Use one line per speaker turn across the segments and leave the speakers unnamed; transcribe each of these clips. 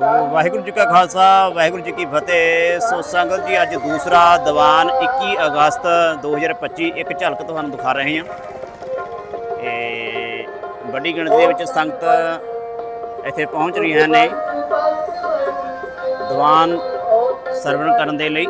ਵਾਹਿਗੁਰੂ ਜੀ ਕਾ ਖਾਲਸਾ, ਵਾਹਿਗੁਰੂ ਜੀ ਕੀ ਫਤਿਹ। ਸੋ ਸੰਗਤ ਜੀ, ਅੱਜ ਦੂਸਰਾ ਦੀਵਾਨ 21 ਅਗਸਤ 2025 ਇੱਕ ਝਲਕ ਤੁਹਾਨੂੰ ਦਿਖਾ ਰਹੇ ਹਾਂ। ਇਹ ਵੱਡੀ ਗਿਣਤੀ ਦੇ ਵਿੱਚ ਸੰਗਤ ਇੱਥੇ ਪਹੁੰਚ ਰਹੀਆਂ ਨੇ ਦੀਵਾਨ ਸਰਵਣ ਕਰਨ ਦੇ ਲਈ।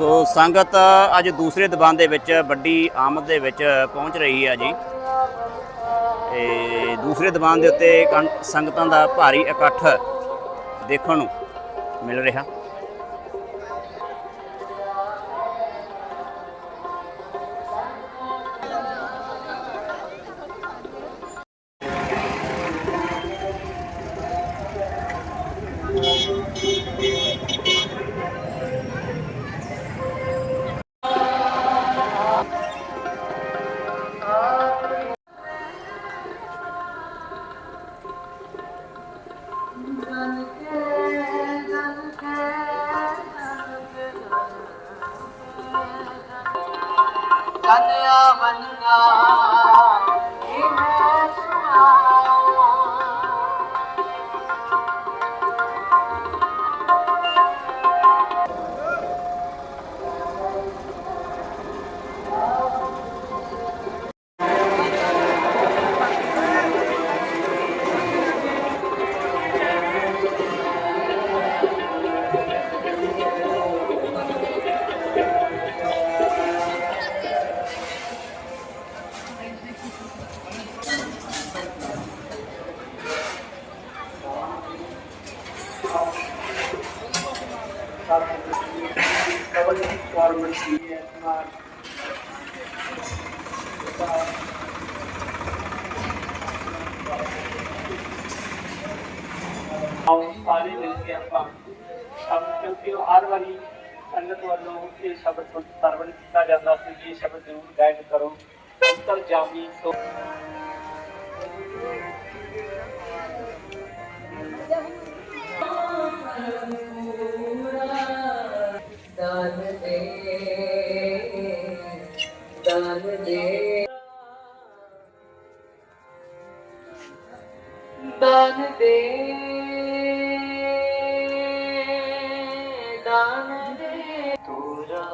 ਸੋ ਸੰਗਤ ਅੱਜ ਦੂਸਰੇ ਦੀਵਾਨ ਦੇ ਵਿੱਚ ਵੱਡੀ ਆਮਦ ਦੇ ਵਿੱਚ ਪਹੁੰਚ ਰਹੀ ਹੈ ਜੀ। ਇਹ ਦੂਸਰੇ ਦੀਵਾਨ ਦੇ ਉੱਤੇ ਕੰ- ਸੰਗਤਾਂ ਦਾ ਭਾਰੀ ਇਕੱਠ ਦੇਖਣ ਨੂੰ ਮਿਲ ਰਿਹਾ।
वन्ना
ਆਓ ਸਾਰੇ ਮਿਲ ਕੇ ਆਪਾਂ ਸਭ ਕਿਉਂਕਿ ਹਰ ਵਾਰੀ ਸੰਗਤ ਵੱਲੋਂ ਇਹ ਸ਼ਬਦ ਸਰਵਣ ਕੀਤਾ ਜਾਂਦਾ ਸੀ, ਇਹ ਸ਼ਬਦ ਜ਼ਰੂਰ ਗਾਇਡ ਕਰੋ। ਅੰਤਰ ਜਾਮੀ ਤੋਂ
ਦਾਨ ਦੇ ਦਾਨ ਦੇ ਦਾਨ ਦੇ ਦਾਨ ਦੇ ਤੁਰਾ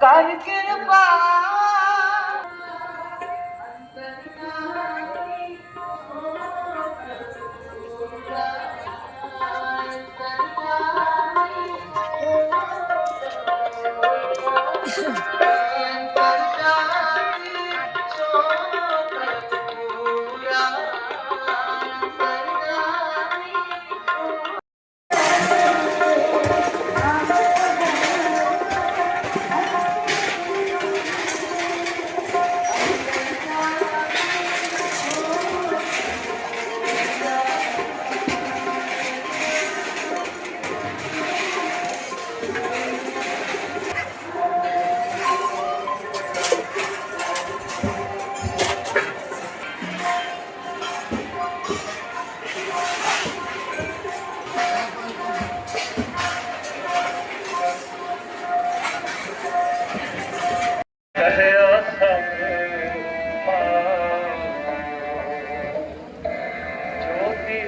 ਕਰ ਕਿਰਪਾ
ਕਹਿਆ